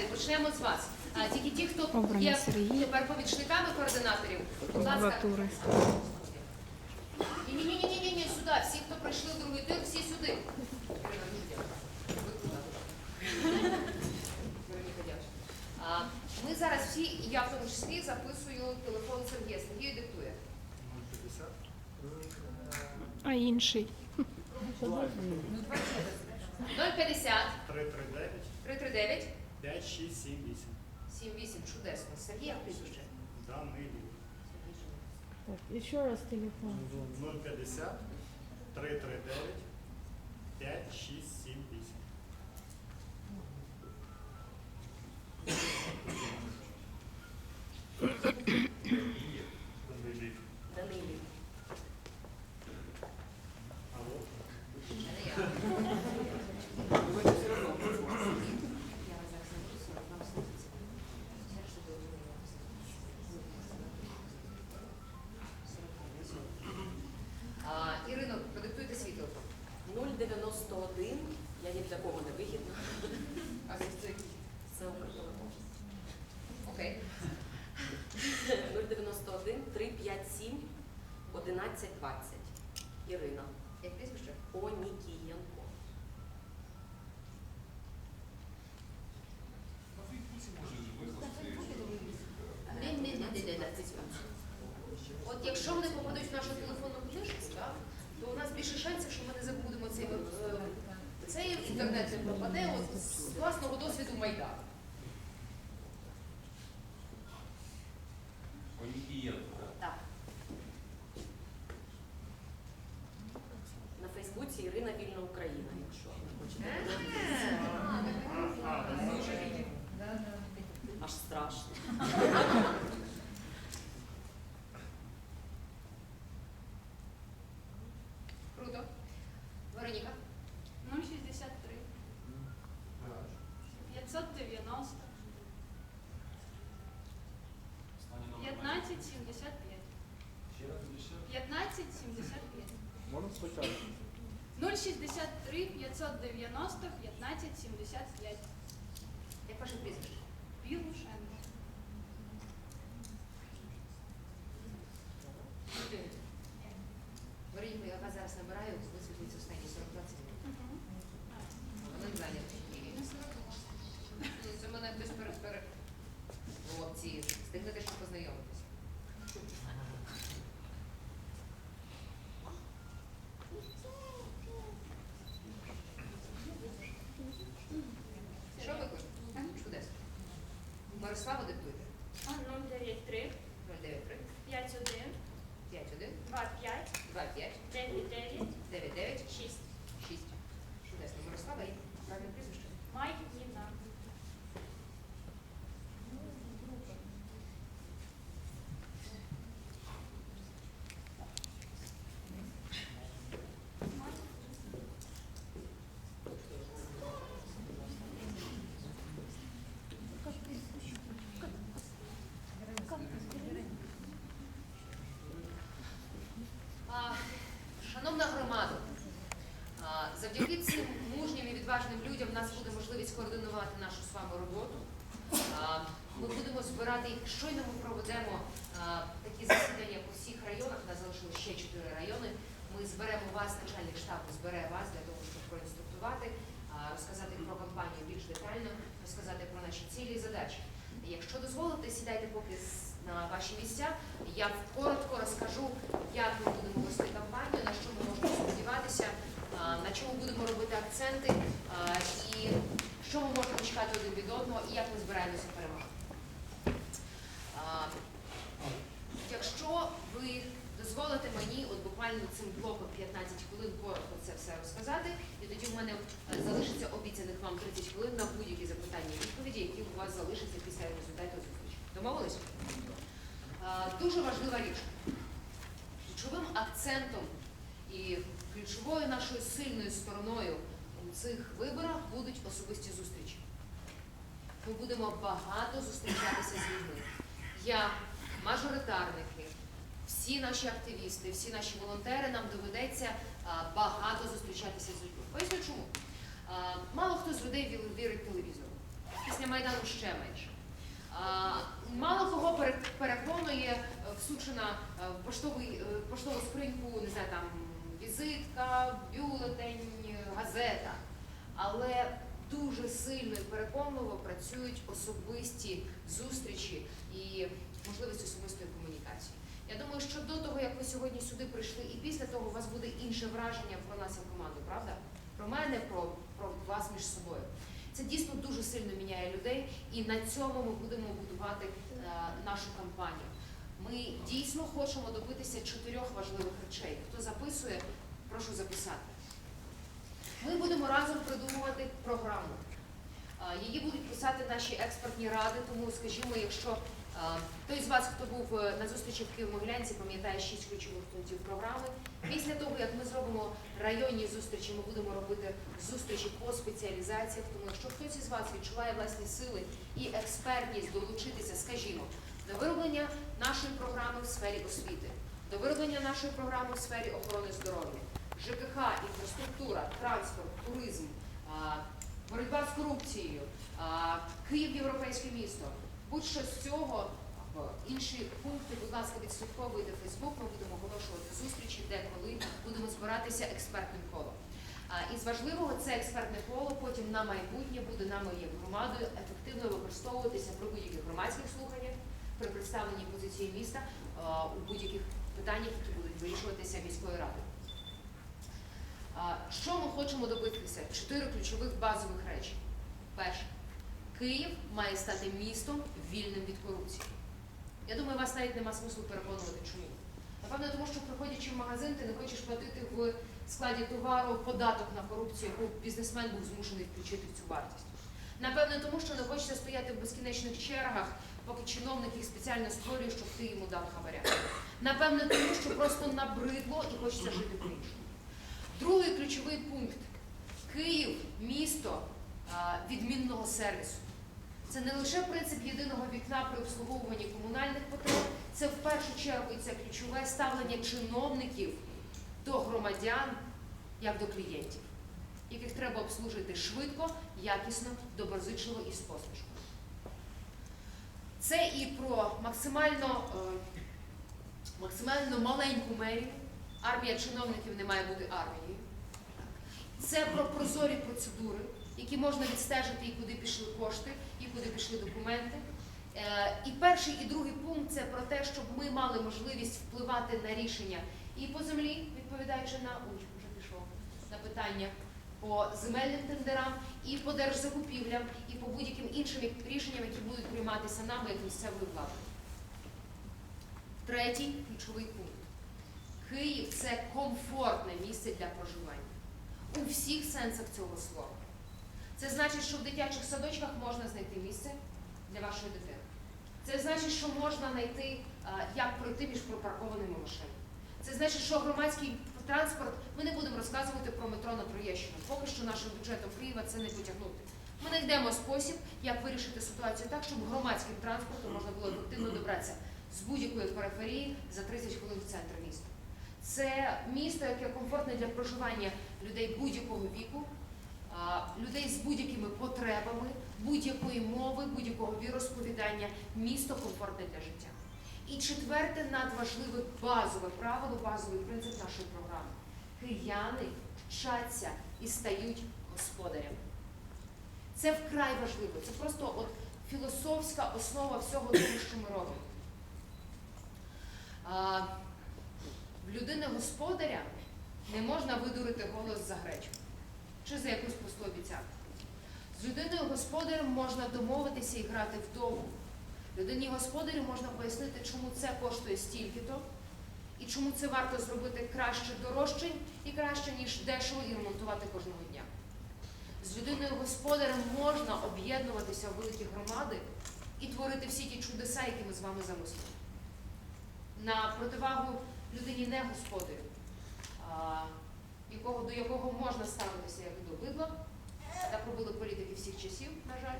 Сідайте, почнемо з вас. А, тільки ті, хто Обрані є Сергій. тепер помічниками координаторів, будь ласка. Прокуратури. Ні, ні, ні, ні, ні, ні, сюди. Всі, хто прийшли в другий тир, всі сюди. А, Ми зараз всі, і я в тому числі, записую телефон Сергія. Сергію диктує. А інший. 050 339 339 5, 6, 7, 8. 7-8, чудесно. Сергій, як прізвище? Данилів. Так, еще раз телефон. 050 339 5, 6, 7, 8. На Фейсбуці Ірина Вільна Україна, якщо ви хочете. Аж страшно. Круто. Вероніка. 063 590 1575 1575 Можна спочатку? 063 590 1575 Як ваше прізвище? Білушенко. Вероніка, я вас зараз набираю, висвітлюється останні 40 секунд. Вони зайняті. Ну, Це мене хтось пере... пере... Хлопці, встигнете. Що ви хочете? Чудесно. Мирослава диктуйте. 093 093 51 51 25 25 99 99 6 6. Чудесно. Мирослава і правильне прізвище. Майніна. А, Шановна громада, а, завдяки цим мужнім і відважним людям в нас буде можливість координувати нашу з вами роботу. Ми будемо збирати, щойно ми проведемо такі засідання по всіх районах, у нас залишилось ще чотири райони. Ми зберемо вас, начальник штабу збере вас для того, щоб проінструктувати, розказати про кампанію більш детально, розказати про наші цілі і задачі. Якщо дозволите, сідайте поки на ваші місця. Я коротко розкажу, як ми будемо вести кампанію, на що ми можемо сподіватися, на чому будемо робити акценти і що ми можемо чекати один від одного, і як ми збираємося перемагати. Якщо ви дозволите мені от буквально цим блоком 15 хвилин коротко це все розказати, і тоді в мене е, залишиться обіцяних вам 30 хвилин на будь-які запитання і відповіді, які у вас залишаться після результату зустрічі. Домовились? Дуже важлива річ. Ключовим акцентом і ключовою нашою сильною стороною у цих виборах будуть особисті зустрічі. Ми будемо багато зустрічатися з людьми. Я, мажоритарники, всі наші активісти, всі наші волонтери, нам доведеться багато зустрічатися з людьми. Поясню чому. Мало хто з людей вірить телевізору. Після Майдану ще менше. Мало кого переконує е, всучена е, в е, поштову скриньку, не знаю, там візитка, бюлетень, газета. Але дуже сильно і переконливо працюють особисті зустрічі і можливість особистої комунікації. Я думаю, що до того, як ви сьогодні сюди прийшли, і після того у вас буде інше враження про нас як команду, правда? Про мене, про, про вас між собою. Це дійсно дуже сильно міняє людей, і на цьому ми будемо будувати е, нашу кампанію. Ми дійсно хочемо добитися чотирьох важливих речей. Хто записує, прошу записати. Ми будемо разом придумувати програму. Її будуть писати наші експертні ради, тому, скажімо, якщо той з вас, хто був е, на зустрічі в Києво-Могилянці, пам'ятає шість ключових пунктів програми. Після того, як ми зробимо районні зустрічі, ми будемо робити зустрічі по спеціалізаціях. Тому якщо хтось із вас відчуває власні сили і експертність долучитися, скажімо, до вироблення нашої програми в сфері освіти, до вироблення нашої програми в сфері охорони здоров'я, ЖКХ, інфраструктура, транспорт, туризм, боротьба з корупцією, Київ європейське місто. Будь-що з цього інші пункти, будь ласка, відслідковуйте Фейсбук, ми будемо оголошувати зустрічі, де коли будемо збиратися експертним колом. І з важливого це експертне коло потім на майбутнє буде нами як громадою ефективно використовуватися при будь-яких громадських слуханнях, при представленні позиції міста у будь-яких питаннях, які будуть вирішуватися міською радою. Що ми хочемо добитися? Чотири ключових базових речі. Перше, Київ має стати містом вільним від корупції. Я думаю, вас навіть нема смислу переконувати, чому. Напевно, тому що приходячи в магазин, ти не хочеш платити в складі товару податок на корупцію, яку бізнесмен був змушений включити в цю вартість. Напевно, тому що не хочеться стояти в безкінечних чергах, поки чиновник їх спеціально створює, щоб ти йому дав хабаря. Напевно, тому що просто набридло і хочеться жити по-іншому. Другий ключовий пункт Київ місто відмінного сервісу. Це не лише принцип єдиного вікна при обслуговуванні комунальних потреб, це в першу чергу це ключове ставлення чиновників до громадян як до клієнтів, яких треба обслужити швидко, якісно, доброзичливо і з посмішкою. Це і про максимально, е, максимально маленьку мерію. Армія чиновників не має бути армією. Це про прозорі процедури, які можна відстежити, і куди пішли кошти, і куди пішли документи. Е, І перший і другий пункт це про те, щоб ми мали можливість впливати на рішення і по землі, відповідаючи на ой, вже пішло на питання по земельним тендерам, і по держзакупівлям, і по будь-яким іншим рішенням, які будуть прийматися нами як місцевою владою. Третій ключовий пункт. Київ це комфортне місце для проживання у всіх сенсах цього слова. Це значить, що в дитячих садочках можна знайти місце для вашої дитини. Це значить, що можна знайти, як пройти між припаркованими машинами. Це значить, що громадський транспорт, ми не будемо розказувати про метро на Троєщину. Поки що нашим бюджетом Києва це не потягнути. Ми знайдемо спосіб, як вирішити ситуацію так, щоб громадським транспортом можна було ефективно добратися з будь-якої периферії за 30 хвилин в центр міста. Це місто, яке комфортне для проживання людей будь-якого віку, людей з будь-якими потребами, будь-якої мови, будь-якого віросповідання, місто комфортне для життя. І четверте надважливе базове правило, базовий принцип нашої програми. Кияни вчаться і стають господарями. Це вкрай важливо. Це просто от філософська основа всього того, що ми робимо. В людини господаря не можна видурити голос за гречку чи за якусь просту обіцянку. З людиною господарем можна домовитися і грати вдовго. Людині господарю можна пояснити, чому це коштує стільки-то, і чому це варто зробити краще дорожче і краще, ніж дешево і ремонтувати кожного дня. З людиною господарем можна об'єднуватися в великі громади і творити всі ті чудеса, які ми з вами замислили. На противагу людині не господарю, якого, до якого можна ставитися як до бидла, так робили політики всіх часів, на жаль.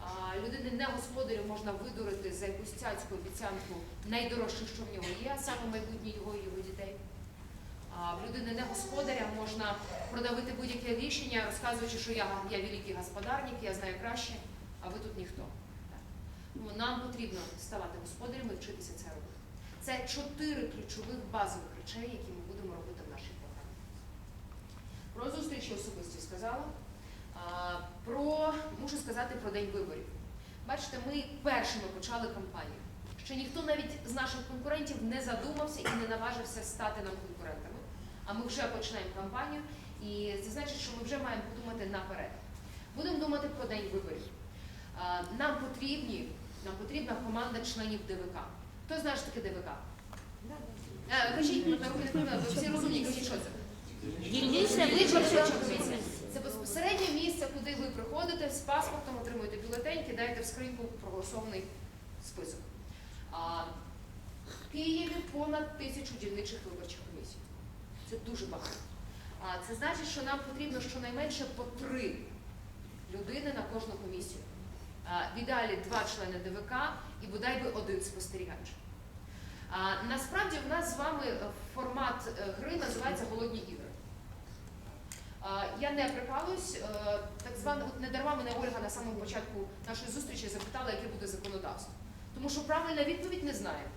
А, людини не господарю можна видурити за якусь цяцьку обіцянку найдорожче, що в нього є, а саме майбутнє його і його дітей. В людини не господаря можна продавити будь-яке рішення, розказуючи, що я, я великий господарник, я знаю краще. а ви тут ніхто. Так. Тому нам потрібно ставати господарями і вчитися це робити. Це чотири ключових базових речей, які ми будемо робити в нашій програмі. Про зустрічі особисті сказала. Про мушу сказати про день виборів. Бачите, ми першими почали кампанію. Ще ніхто навіть з наших конкурентів не задумався і не наважився стати нам конкурентами. А ми вже починаємо кампанію, і це значить, що ми вже маємо подумати наперед. Будемо думати про день виборів. Нам потрібні, нам потрібна команда членів ДВК. Хто знає, що таке ДВК? Е, Кажіть, не подали, ви всі розумні, кажіть, що це? Дільнична Виборча комісія. Це безпосереднє місце, куди ви приходите з паспортом, отримуєте бюлетень, кидаєте в скриньку проголосований список. А, в Києві понад тисячу дільничих виборчих комісій. Це дуже багато. А, це значить, що нам потрібно щонайменше по три людини на кожну комісію. В ідеалі два члени ДВК і бодай би один спостерігач. Насправді в нас з вами формат е, гри називається Голодні ігри. Я не прикалуюсь, е, так звана, от не дарма мене Ольга на самому початку нашої зустрічі запитала, яке буде законодавство. Тому що правильна відповідь не знаємо.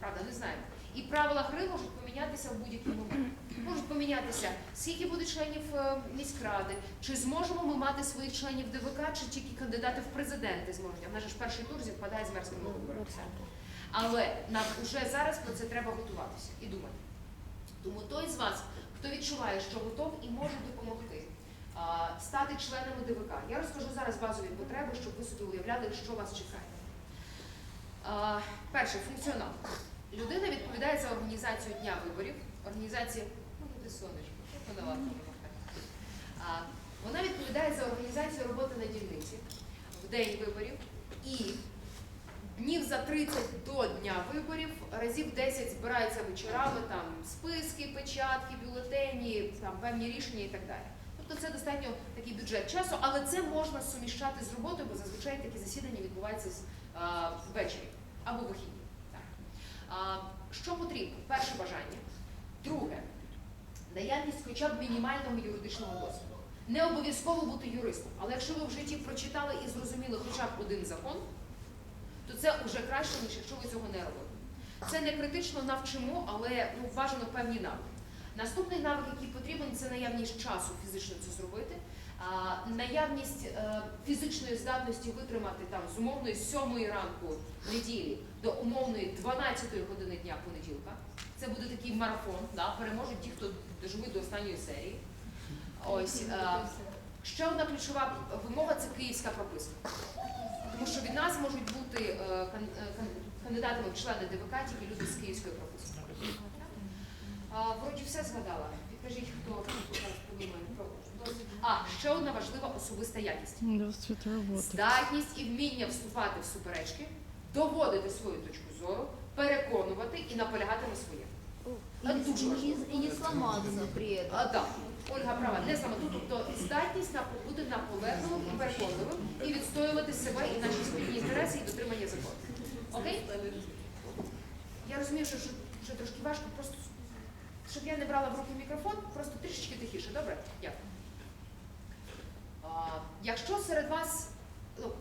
Правда, не знаємо. І правила гри можуть помінятися в будь-який момент. Можуть помінятися, скільки буде членів е, міськради, чи зможемо ми мати своїх членів ДВК, чи тільки кандидати в президенти зможуть. В нас же ж перший тур зівпадає з мерськими виборами. Але нам вже зараз про це треба готуватися і думати. Тому той з вас, хто відчуває, що готов і може допомогти стати членами ДВК. Я розкажу зараз базові потреби, щоб ви собі уявляли, що вас чекає. Перше, функціонал. Людина відповідає за організацію дня виборів. Організація, ну буде сонечко, що вона відповідає за організацію роботи на дільниці в день виборів і днів за 30 до дня виборів разів 10 збираються вечорами, там списки, печатки, бюлетені, там певні рішення і так далі. Тобто це достатньо такий бюджет часу, але це можна суміщати з роботою, бо зазвичай такі засідання відбуваються ввечері або вихідні. Що потрібно? Перше бажання. Друге, наявність хоча б мінімального юридичного досвіду. Не обов'язково бути юристом, але якщо ви в житті прочитали і зрозуміли хоча б один закон, то це вже краще, ніж якщо ви цього не робите. Це не критично навчимо, але ну, бажано певні навики. Наступний навик, який потрібен, це наявність часу фізично це зробити, наявність е, фізичної здатності витримати там з умовної 7 ранку неділі до умовної 12 години дня понеділка. Це буде такий марафон, да, переможуть ті, хто доживуть до останньої серії. Ось е, ще одна ключова вимога це київська прописка. Тому що від нас можуть бути е, кан- кан- кандидатами в члени ДВК тільки люди з київської прописки. Вроді все згадала. Підкажіть, хто зараз подумає про. А, ще одна важлива особиста якість. Здатність і вміння вступати в суперечки, доводити свою точку зору, переконувати і наполягати на своєму. И не, дуже важливо. и не сломаться при этом. А, да. Ольга права, не саме тут, тобто здатність на бути наполегливим і переконливим і відстоювати себе і наші спільні інтереси і дотримання закону. Окей? Я розумію, що вже, вже трошки важко, просто щоб я не брала в руки мікрофон, просто трішечки тихіше, добре? Дякую. Якщо серед вас ну,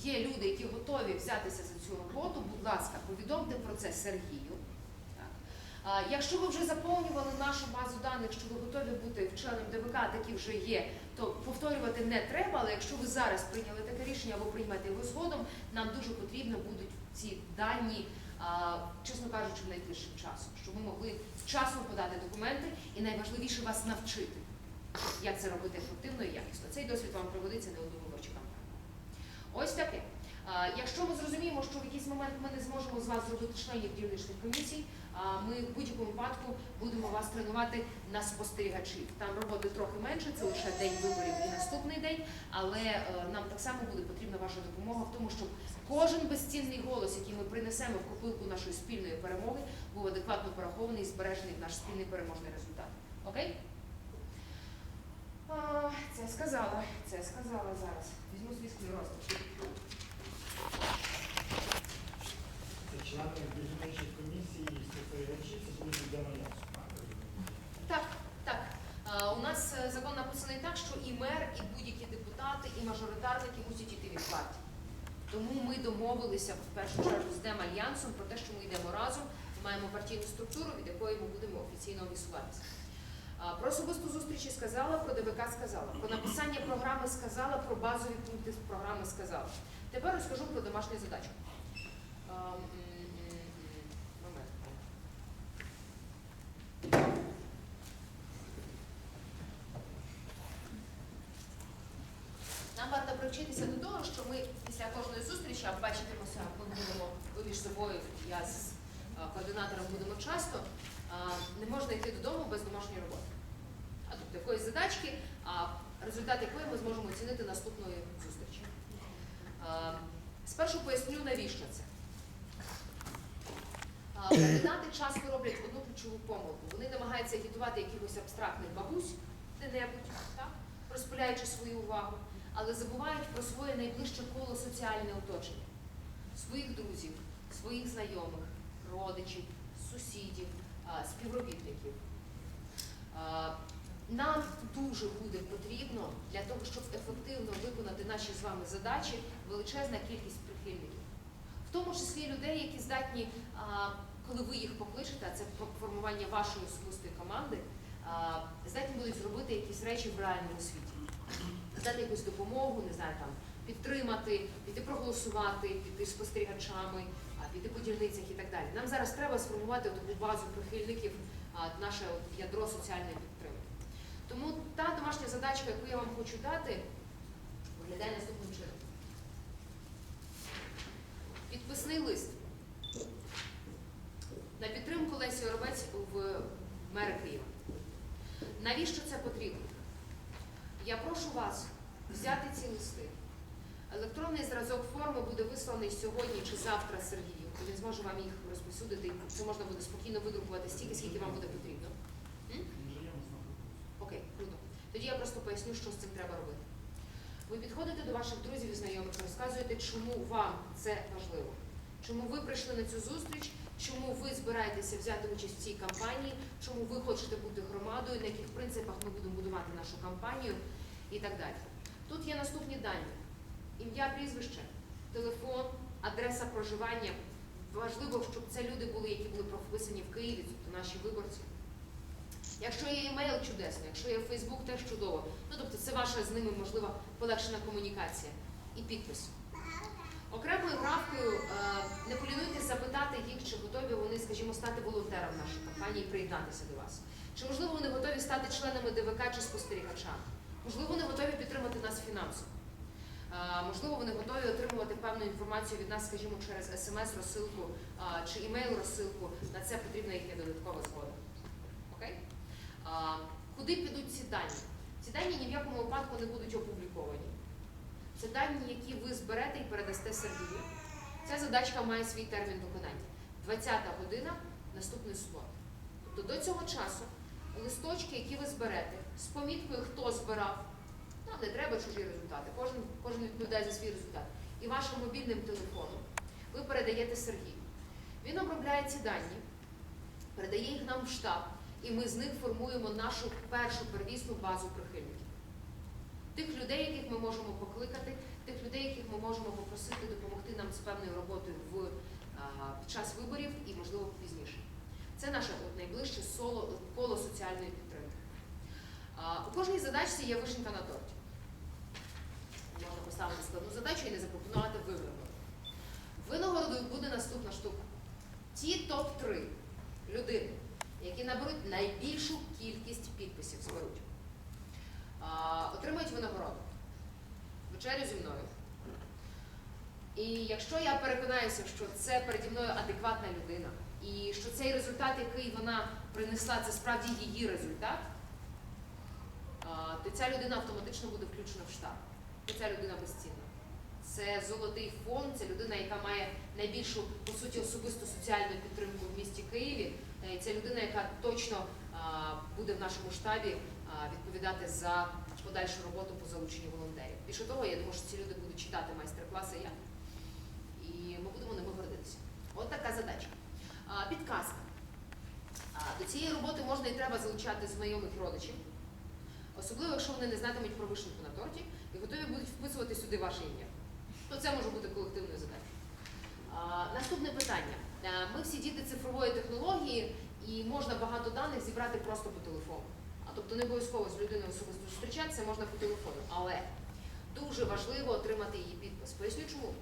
є люди, які готові взятися за цю роботу, будь ласка, повідомте про це Сергію. Якщо ви вже заповнювали нашу базу даних, що ви готові бути членом ДВК, такі вже є, то повторювати не треба, але якщо ви зараз прийняли таке рішення або приймете його згодом, нам дуже потрібно будуть ці дані, чесно кажучи, найближчим часом, щоб ми могли вчасно подати документи і найважливіше вас навчити, як це робити ефективно і якісно. Цей досвід вам проводиться не одну виборчу кампанію. Ось таке. Якщо ми зрозуміємо, що в якийсь момент ми не зможемо з вас зробити членів дільничних комісій, ми в будь-якому випадку будемо вас тренувати на спостерігачів. Там роботи трохи менше, це лише день виборів і наступний день, але е, нам так само буде потрібна ваша допомога в тому, щоб кожен безцінний голос, який ми принесемо в копилку нашої спільної перемоги, був адекватно порахований і збережений в наш спільний переможний результат. Окей? А, це сказала, це сказала зараз. Візьму свій склероз. Це члени дільничої комісії і спостерігачі, це будуть відомо ясно. Так, так. А, у нас е, закон написаний так, що і мер, і будь-які депутати, і мажоритарники мусять йти від партії. Тому ми домовилися в першу чергу з Демальянсом про те, що ми йдемо разом, ми маємо партійну структуру, від якої ми будемо офіційно висуватися. Про особисту зустріч сказала, про ДВК сказала, про написання програми сказала, про базові пункти програми сказала. Тепер розкажу про домашню задачу. Нам варто привчитися до того, що ми після кожної зустрічі, а бачитимося, ми будемо ви між собою, я з координатором будемо часто, не можна йти додому без домашньої роботи. А тобто якоїсь задачки, а результат якої ми зможемо оцінити наступної зустрічі. Спершу поясню, навіщо це. Кандидати часто роблять одну ключову помилку. Вони намагаються агітувати якихось абстрактних бабусь де-небудь, розпиляючи свою увагу, але забувають про своє найближче коло соціальне оточення, своїх друзів, своїх знайомих, родичів, сусідів, співробітників. Нам дуже буде потрібно для того, щоб ефективно виконати наші з вами задачі, величезна кількість прихильників. В тому числі людей, які здатні, коли ви їх покличете, а це формування вашої особистої команди, здатні будуть зробити якісь речі в реальному світі. Дати якусь допомогу, не знаю, там підтримати, піти проголосувати, піти спостерігачами, піти по дільницях і так далі. Нам зараз треба сформувати таку базу прихильників, наше ядро соціальної підтримки. Тому та домашня задачка, яку я вам хочу дати, виглядає наступним чином. Підписний лист на підтримку Лесі Оробець в мери Києва. Навіщо це потрібно? Я прошу вас взяти ці листи. Електронний зразок форми буде висланий сьогодні чи завтра Сергію. Він зможе вам їх розповсюдити. Це можна буде спокійно видрукувати стільки, скільки вам буде потрібно. Тоді я просто поясню, що з цим треба робити. Ви підходите до ваших друзів і знайомих, розказуєте, чому вам це важливо, чому ви прийшли на цю зустріч, чому ви збираєтеся взяти участь в цій кампанії, чому ви хочете бути громадою, на яких принципах ми будемо будувати нашу кампанію і так далі. Тут є наступні дані: ім'я, прізвище, телефон, адреса проживання. Важливо, щоб це люди були, які були прописані в Києві, тобто наші виборці. Якщо є емейл, чудесно, якщо є Фейсбук, теж чудово. Ну тобто це ваша з ними можлива полегшена комунікація і підпис. Окремою графкою е, не полінуйтесь запитати їх, чи готові вони, скажімо, стати волонтером нашої кампанії і приєднатися до вас. Чи можливо вони готові стати членами ДВК чи спостерігачами? Можливо, вони готові підтримати нас фінансово. Е, Можливо, вони готові отримувати певну інформацію від нас, скажімо, через смс-розсилку е, чи імейл-розсилку. На це потрібна їхня додаткова згода. Куди підуть ці дані? Ці дані ні в якому випадку не будуть опубліковані. Це дані, які ви зберете і передасте Сергію. Ця задачка має свій термін виконання. 20 година наступної суботи. Тобто до цього часу листочки, які ви зберете, з поміткою, хто збирав, ну не треба чужі результати, кожен, кожен відповідає за свій результат. І вашим мобільним телефоном ви передаєте Сергію. Він обробляє ці дані, передає їх нам в штаб, і ми з них формуємо нашу першу первісну базу прихильників. Тих людей, яких ми можемо покликати, тих людей, яких ми можемо попросити допомогти нам з певною роботою в під час виборів і, можливо, пізніше. Це наше найближче соло, коло соціальної підтримки. У кожній задачці є вишенька на торті. Можна поставити складну задачу і не запропонувати виграну. Винагородою буде наступна штука. Ті топ-3 людини, які наберуть найбільшу кількість підписів, зберуть, отримають винагороду. Вечерю зі мною. І якщо я переконаюся, що це переді мною адекватна людина, і що цей результат, який вона принесла, це справді її результат, то ця людина автоматично буде включена в штаб. І ця людина безцінна. Це золотий фонд, це людина, яка має найбільшу, по суті, особисту соціальну підтримку в місті Києві. Е, Це людина, яка точно буде в нашому штабі відповідати за подальшу роботу по залученню волонтерів. Більше того, я думаю, що ці люди будуть читати майстер-класи як. І ми будемо ними гордитися. От така задача. Підказка. До цієї роботи можна і треба залучати знайомих родичів. Особливо, якщо вони не знатимуть про вишеньку на торті і готові будуть вписувати сюди ваше ім'я. Ну, це може бути колективною задачею. Наступне питання. Е, Ми всі діти цифрової технології, і можна багато даних зібрати просто по телефону. А тобто не обов'язково з людиною особисто зустрічатися, можна по телефону. Але дуже важливо отримати її підпис. Поясню чому.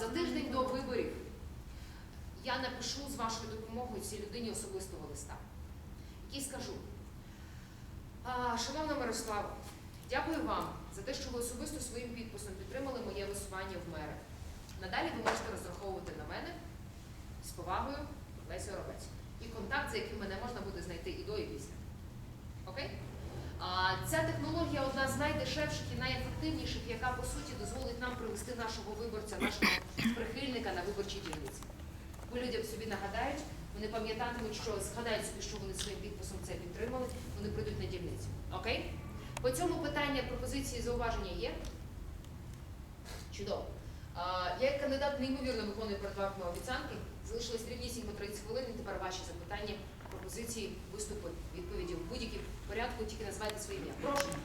За тиждень до виборів я напишу з вашою допомогою цій людині особистого листа, який скажу. Шановна Мирослава, дякую вам за те, що ви особисто своїм підписом підтримали моє висування в мери. Надалі ви можете розраховувати на мене з повагою Леся Оробець. І контакт, за яким мене можна буде знайти і до, і після. Окей? А, ця технологія одна з найдешевших і найефективніших, яка по суті дозволить нам привести нашого виборця, нашого прихильника на виборчі дільниці. Бо людям собі нагадають, вони пам'ятатимуть, що згадають собі, що вони своїм підписом це підтримали, вони прийдуть на дільницю. Окей? По цьому питання пропозиції зауваження є? Чудово. А, Я як кандидат неймовірно виконую перед вами обіцянки. Залишилось рівнісінько 30 хвилин. І тепер ваші запитання, пропозиції, виступи, відповіді в будь-якому порядку, тільки називайте своє ім'я. Прошу.